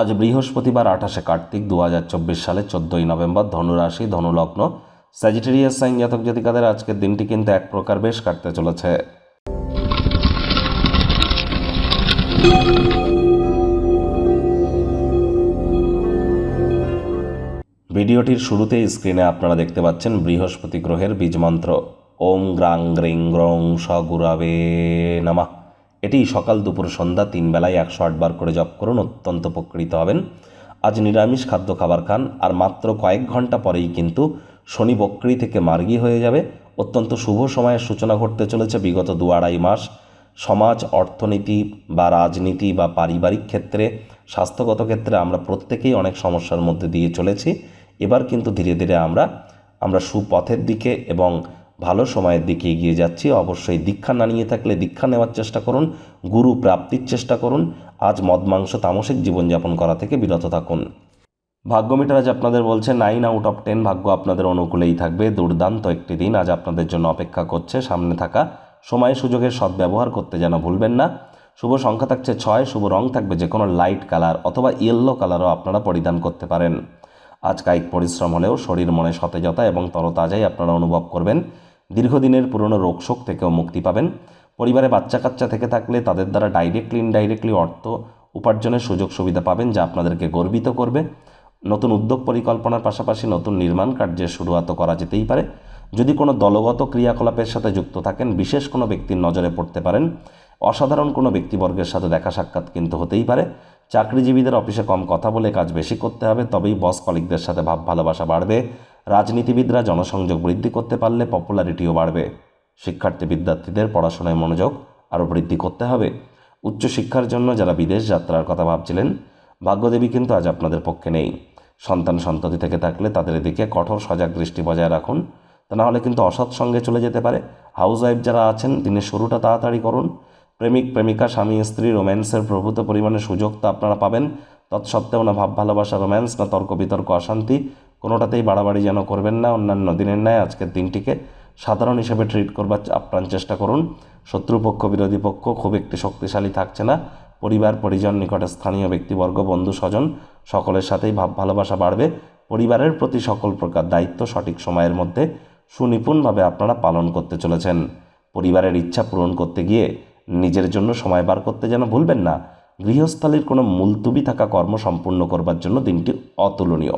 আজ বৃহস্পতিবার আঠাশে কার্তিক দু হাজার চব্বিশ সালে চোদ্দোই নভেম্বর ধনুরাশি, ধনুলগ্ন। স্যাজিটেরিয়াস সাইন জাতক জাতিকাদের আজকের দিনটি কিন্তু এক প্রকার বেশ কাটতে চলেছে। ভিডিওটির শুরুতে স্ক্রিনে আপনারা দেখতে পাচ্ছেন বৃহস্পতি গ্রহের বীজমন্ত্র ওম গ্রাং গ্রিং গ্রং স গুরাবে নামা। এটি সকাল দুপুর সন্ধ্যা তিন বেলায় একশো আটবার করে জপ করুন, অত্যন্ত উপকৃত হবেন। আজ নিরামিষ খাদ্য খাবার খান, আর মাত্র কয়েক ঘণ্টা পরেই কিন্তু শনি বক্রি থেকে মার্গী হয়ে যাবে। অত্যন্ত শুভ সময়ের সূচনা ঘটতে চলেছে বিগত দু আড়াই মাস। সমাজ, অর্থনীতি বা রাজনীতি বা পারিবারিক ক্ষেত্রে, স্বাস্থ্যগত ক্ষেত্রে আমরা প্রত্যেকেই অনেক সমস্যার মধ্যে দিয়ে চলেছি। এবার কিন্তু ধীরে ধীরে আমরা আমরা সুপথের দিকে এবং ভালো সময়ের দিকে এগিয়ে যাচ্ছি। অবশ্যই দীক্ষা না নিয়ে থাকলে দীক্ষা নেওয়ার চেষ্টা করুন, গুরু প্রাপ্তির চেষ্টা করুন। আজ মদ, মাংস, তামসিক জীবনযাপন করা থেকে বিরত থাকুন। ভাগ্য মিটার আজ আপনাদের বলছে নাইন আউট অফ টেন ভাগ্য আপনাদের অনুকূলেই থাকবে। দুর্দান্ত একটি দিন আজ আপনাদের জন্য অপেক্ষা করছে। সামনে থাকা সময় সুযোগের সদ্ব্যবহার করতে যেন ভুলবেন না। শুভ সংখ্যা থাকছে ছয়, শুভ রং থাকবে যে কোনো লাইট কালার অথবা ইয়েলো কালারও আপনারা পরিধান করতে পারেন। আজ কায়িক পরিশ্রম হলেও শরীর মনে সতেজতা এবং তরতাজাই আপনারা অনুভব করবেন। দীর্ঘদিনের পুরনো রোগশোক থেকেও মুক্তি পাবেন। পরিবারে বাচ্চা কাচ্চা থেকে থাকলে তাদের দ্বারা ডাইরেক্টলি ইনডাইরেক্টলি অর্থ উপার্জনের সুযোগ সুবিধা পাবেন যা আপনাদেরকে গর্বিত করবে। নতুন উদ্যোগ পরিকল্পনার পাশাপাশি নতুন নির্মাণ কার্যের শুরুয়াতও করা যেতেই পারে। যদি কোনো দলগত ক্রিয়াকলাপের সাথে যুক্ত থাকেন, বিশেষ কোনো ব্যক্তির নজরে পড়তে পারেন। অসাধারণ কোনো ব্যক্তিবর্গের সাথে দেখা সাক্ষাৎ কিন্তু হতেই পারে। চাকরিজীবীদের অফিসে কম কথা বলে কাজ বেশি করতে হবে, তবেই বস কলিকদের সাথে ভাব ভালোবাসা বাড়বে। রাজনীতিবিদরা জনসংযোগ বৃদ্ধি করতে পারলে পপুলারিটিও বাড়বে। শিক্ষার্থী বিদ্যার্থীদের পড়াশোনায় মনোযোগ আরও বৃদ্ধি করতে হবে। উচ্চশিক্ষার জন্য যারা বিদেশ যাত্রার কথা ভাবছিলেন, ভাগ্যদেবী কিন্তু আজ আপনাদের পক্ষে নেই। সন্তান সন্ততি থেকে থাকলে তাদের দিকে কঠোর সজাগ দৃষ্টি বজায় রাখুন। তা নাহলে কিন্তু অসৎ সঙ্গে চলে যেতে পারে। হাউস ওয়াইফ যারা আছেন, দিনের শুরুটা তাড়াতাড়ি করুন। প্রেমিক, প্রেমিকা, স্বামী, স্ত্রী, রোম্যান্সের প্রভূত পরিমাণে সুযোগ তো আপনারা পাবেন। তৎসত্ত্বেও না ভাব ভালোবাসা রোম্যান্স, না তর্ক বিতর্ক অশান্তি। কোনোটাতেই বাড়াবাড়ি যেন করবেন না অন্যান্য দিনের ন্যায়। আজকের দিনটিকে সাধারণ হিসেবে ট্রিট করবার আপ্রাণ চেষ্টা করুন। শত্রুপক্ষ, বিরোধী পক্ষ খুব একটি শক্তিশালী থাকছে না। পরিবার, পরিজন নিকটে স্থানীয় ব্যক্তিবর্গ, বন্ধু, স্বজন সকলের সাথেই ভাব, ভালোবাসা বাড়বে। পরিবারের প্রতি সকল প্রকার দায়িত্ব সঠিক সময়ের মধ্যে সুনিপুণভাবে আপনারা পালন করতে চলেছেন। পরিবারের ইচ্ছা পূরণ করতে গিয়ে নিজের জন্য সময় বার করতে যেন ভুলবেন না। গৃহস্থালির কোনো মুলতুবি থাকা কর্ম সম্পূর্ণ করবার জন্য দিনটি অতুলনীয়।